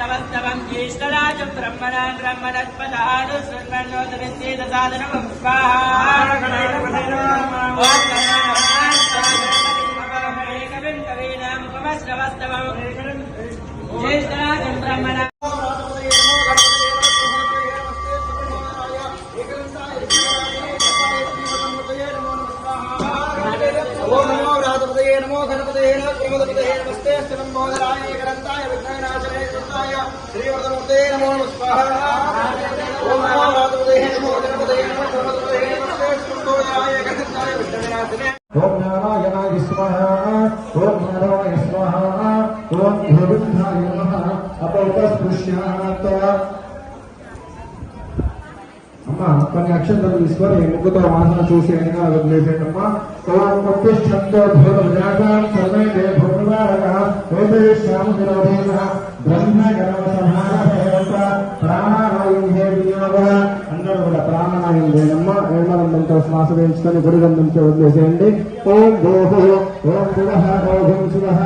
సమస్తవం బ్రహ్మణ బ్రహ్మణాన్ బ్రహ్మణస్పదాను శృణ్వన్నోదరస్యేత సాధనం జ్యేష్ఠరాజం నమో గణపతయే నమో నమస్తే శ్రీమోదరాయ గ్రంథాయ ఏకదంతాయ విఘ్నవినాశనే కృష్ణాయ శ్రీవర్ధనమూర్తయే నమో నమ స్వాహా ఓం నమో రాధపతయే నమో గణపతయే నమో ప్రమదపతయే నమస్తే శ్రీమోదరాయ గ్రంథాయ ఏకదంతాయ విఘ్నవినాశనే ఓం నారాయణాయ స్వాహ ఓం నారాయణ స్వాహ ఓం గోవిందాయ నమః అపౌపస్పృశ్యాత్ అమ్మ కొన్ని అక్షంతలు తీసుకొని ముగ్గుతో వాసన చూసి అయినా వదిలేసేయండి అమ్మా ప్రతిష్టంతో భూతజాతాం సర్వే దే భూతవారక వేదేశ్యామ విరోధేన. బ్రహ్మ గణవ సమానభేవత ప్రాణానాయం హే వినియోగ. అందరూ కూడా ప్రాణానాయం లేనమ్మా శ్వాస వేయించుకొని గుడిగంధంతో వదిలేసేయండి. ఓం భూహు ओम पुरः ओम शिवः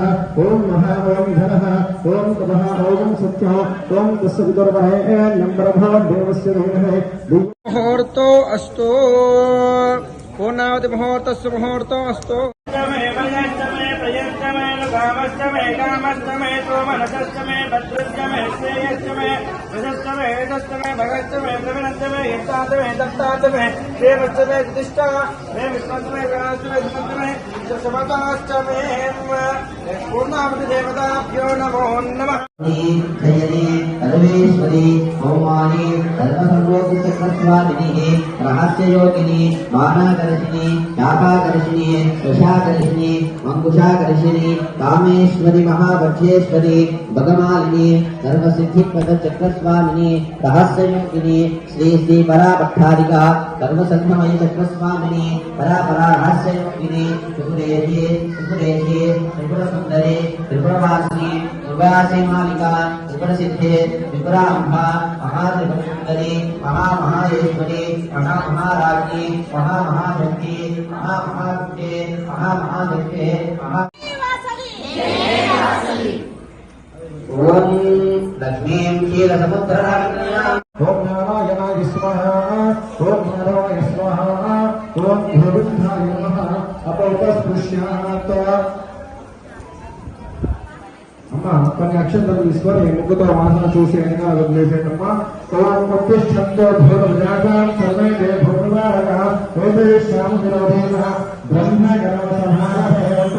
ओम महा ओम धनः ओम तमः ओघं सत्यः ओम तस्य पितुर्महे नम्रभा देवस्य धीमहे मुहूर्तो अस्तु। पूर्णावति मुहूर्तस्य मुहूर्तो अस्तु। कामस्तमे कामस्तमे सोमनसस्तमे भद्रस्तमे श्रेयस्तमे रजस्तमे हेदस्तमे भगस्तमे प्रविनन्दमे यत्तान्तमे दत्तान्तमे देवस्तमे प्रतिष्ठा मे विष्णुस्तमे गणास्तमे सुमन्तमे విష్ణుస్తమే గణాస్తమే ధృతమే సమతాష్టమే పూర్ణావతి సర్వేశ్వరి సోమాని ధర్మసంలోకి చక్రస్వామిని రహస్యయోగిని బాణాకర్షిణి శాఖాకర్షిణి దశాకర్షిణి అంకుశాకర్షిణి కామేశ్వరి మహాభక్ష్యేశ్వరి భగమాలిని సర్వసిద్ధిపద చక్రస్వామిని రహస్యయోగిని శ్రీ శ్రీ పరాపట్టారిక సర్వసంఘమయ చక్రస్వామిని పరాపరా రహస్యయోగిని సుకురేషి సుకురేషి త్రిపుర సుందరి త్రిపురవాసిని దుర్గాసి మాలిక త్రిపుర సిద్ధే త్రిపురాంబ మహాత్రిపురసుందరి మహామహేశ్వరి మహామహారాజ్ఞి మహామహాశక్తి మహామహాదుర్గే మహామహాదుర్గే మహా ఓం లక్ష్మీం క్షీరసముద్రరాజ్ఞాం ఓం నారాయణాయ స్వాహ ఓం నారాయణ స్వాహ ఓం గోవిందాయ నమః అపౌపస్పృశ్యాత్ అమ్మ కొన్ని అక్షంతలు తీసుకొని ముగ్గుతో వాసన చూసి అయినా వదిలేసేయండి ప్రతిష్టంతో భూతజాతాం సర్వే భూతవారక వేదేశ్యామ విరోధేన. బ్రహ్మ గణవ సమానభేవత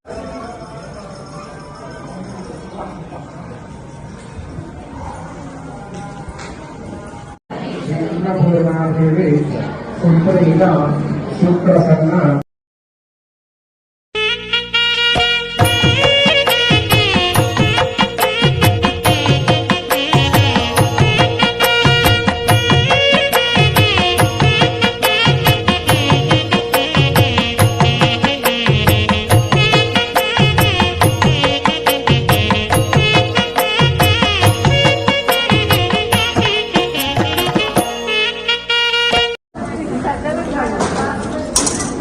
శ్వాస వేయించుకొని గుడిగంధంతో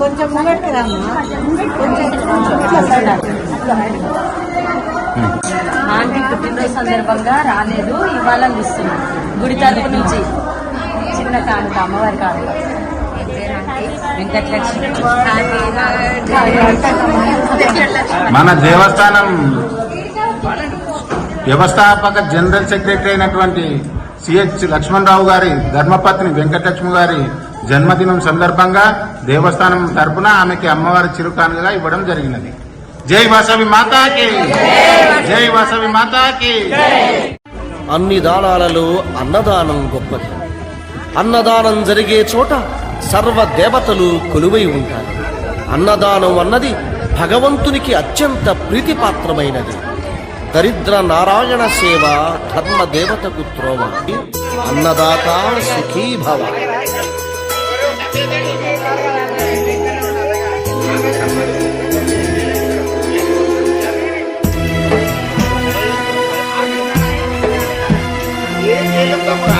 కొంచెం ముంగడికి రామ్మా. కొంచెం ఇట్లా సైడ్ ఆంటీ పుట్టినరోజు సందర్భంగా రాలేదు. ఇవాళ ఇస్తున్నాం గుడి తరపు నుంచి చిన్న కానుక అమ్మవారి కానుక మన దేవస్థానం వ్యవస్థాపక జనరల్ సెక్రటరీ అయినటువంటి సిహెచ్ లక్ష్మణరావు గారి ధర్మపత్ని వెంకటలక్ష్మి గారి జన్మదినం సందర్భంగా దేవస్థానం తరపున ఆమెకి అమ్మవారి చిరుకానుగా ఇవ్వడం జరిగినది. జై వాసవి మాతాకి! జై వాసవి మాతాకి! అన్ని దానాలలో అన్నదానం గొప్పది. అన్నదానం జరిగే చోట సర్వ దేవతలు కొలువై ఉంటారు. అన్నదానం అన్నది భగవంతునికి అత్యంత ప్రీతిపాత్రమైనది. దరిద్ర నారాయణ సేవ ధర్మ దేవతకు త్రోవ. అన్నదాత Come on.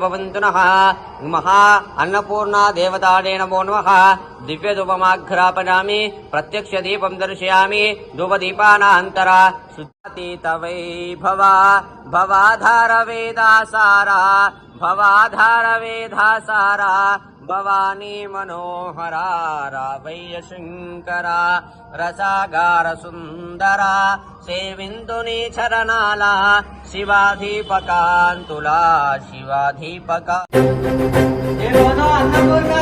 भवन्तु नः महा अन्नपूर्णा देवताडे नमो नमः। दिव्यधूपमाघ्रापयामि। प्रत्यक्षदीपं दर्शयामि। धूपदीपानान्तरा तवै भवा भवाधारवेदासारा। भवाधारवेदासारा భవానీ మనోహరా రావయ్య శంకర రసాగార సుందర సేవిందుని చరణాల శివాధీపకాంతులా శివాధీపక అన్నపూర్ణ